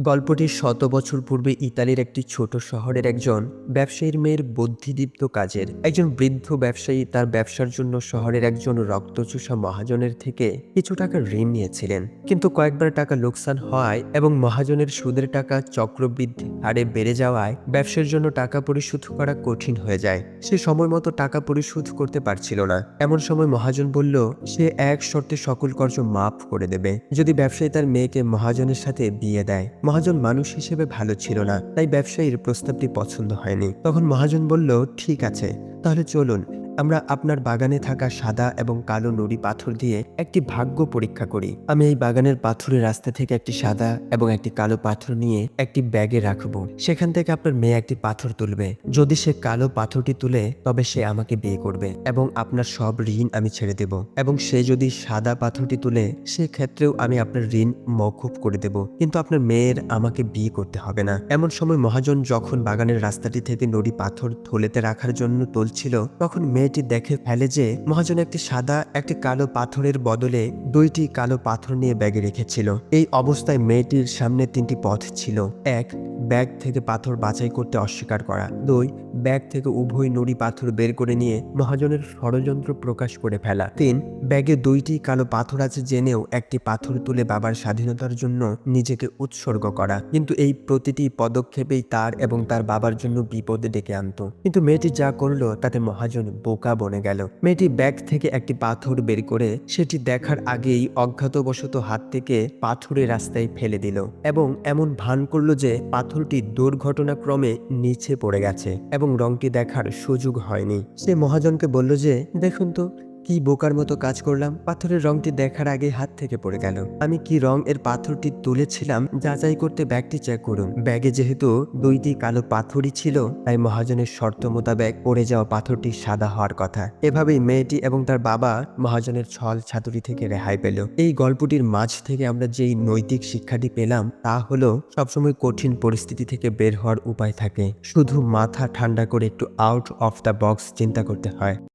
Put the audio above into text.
গল্পটি শত বছর পূর্বে ইতালির একটি ছোট শহরের একজন ব্যবসায়ীর মেয়ের বুদ্ধিদীপ্ত কাজের, একজন বৃদ্ধ ব্যবসায়ী তার ব্যবসার জন্য শহরের একজন রক্তচোষা মহাজনের থেকে কিছু টাকা ঋণ নিয়েছিলেন। কিন্তু কয়েকবার টাকা লোকসান হওয়ায় এবং মহাজনের সুদের টাকা চক্রবৃদ্ধি হারে বেড়ে যাওয়ায় ব্যবসার জন্য টাকা পরিশোধ করা কঠিন হয়ে যায়। সে সময় মতো টাকা পরিশোধ করতে পারছিল না। এমন সময় মহাজন বলল, সে এক শর্তে সকল কর্জ মাফ করে দেবে। যদি ব্যবসায়ী তার মেয়েকে মহাজনের সাথে বিয়ে দেয় মহাজন মানুষ হিসেবে ভালো ছিল না, তাই ব্যবসায়ীর প্রস্তাবটি পছন্দ হয়নি। তখন মহাজন বলল, ঠিক আছে, তাহলে চলুন। আমরা আপনার বাগানে থাকা সাদা এবং কালো নুড়ি পাথর দিয়ে একটি ভাগ্য পরীক্ষা করি। আমি এই বাগানের পাথরের রাস্তা থেকে একটি সাদা এবং একটি কালো পাথর নিয়ে একটি ব্যাগে রাখব। সেখান থেকে আপনার মেয়ে একটি পাথর তুলবে। যদি সে কালো পাথরটি তুলে, তবে সে আমাকে বিয়ে করবে এবং আপনার সব ঋণ আমি ছেড়ে দেব এবং সে যদি সাদা পাথরটি তুলে, সেক্ষেত্রেও আমি আপনার ঋণ মকুব করে দেব। কিন্তু আপনার মেয়ের আমাকে বিয়ে করতে হবে না। এমন সময় মহাজন যখন বাগানের রাস্তাটি থেকে নড়ি পাথর থলেতে রাখার জন্য তুলছিল, তখন মেয়েটি দেখে ফেলে যে মহাজন একটি সাদা, একটি কালো পাথরের বদলে দুইটি কালো পাথর নিয়ে ব্যাগে রেখেছিল। এই অবস্থায় মেয়েটির সামনে তিনটি পথ ছিল। এক, ব্যাগ থেকে পাথর বাছাই করতে অস্বীকার করা। দুই, ব্যাগ থেকে উভয় নুড়ি পাথর বের করে নিয়ে মহাজনের ষড়যন্ত্র প্রকাশ করে ফেলা। তিন, ব্যাগে দুইটি কালো পাথর আছে জেনেও একটি পাথর তুলে বাবার স্বাধীনতার জন্য নিজেকে উৎসর্গ করা। কিন্তু এই প্রতিটি পদক্ষেপেই তার এবং তার বাবার জন্য বিপদে ডেকে আনতো। কিন্তু মেয়েটি যা করল, তাতে মহাজন বোকা বনে গেল। মেয়েটি ব্যাগ থেকে একটি পাথর বের করে সেটি দেখার আগেই অজ্ঞাতবশত হাত থেকে পাথরের রাস্তায় ফেলে দিল এবং এমন ভান করল যে পাথরটি দুর্ঘটনাক্রমে নিচে পড়ে গেছে এবং রংটি দেখার সুযোগ হয়নি। সে মহাজনকে বলল যে, দেখুন তো কি বোকার মতো কাজ করলাম? পাথরের রংটি দেখার আগে হাত থেকে পড়ে গেল। আমি কি রং এর পাথরটি তুলেছিলাম? যাচাই করতে ব্যাগটি চেক করুন। ব্যাগে যেহেতু দুইটি কালো পাথরই ছিল, তাই মহাজনের শর্ত মোতাবেক পড়ে যাওয়া পাথরটি সাদা হওয়ার কথা। এভাবেই মেয়েটি এবং তার বাবা মহাজনের ছল ছাতুরি থেকে রেহাই পেল। এই গল্পটির মাঝ থেকে আমরা যেই নৈতিক শিক্ষাটি পেলাম, তা হলো সবসময় কঠিন পরিস্থিতি থেকে বের হওয়ার উপায় থাকে। শুধু মাথা ঠান্ডা করে একটু আউট অফ দ্য বক্স চিন্তা করতে হয়।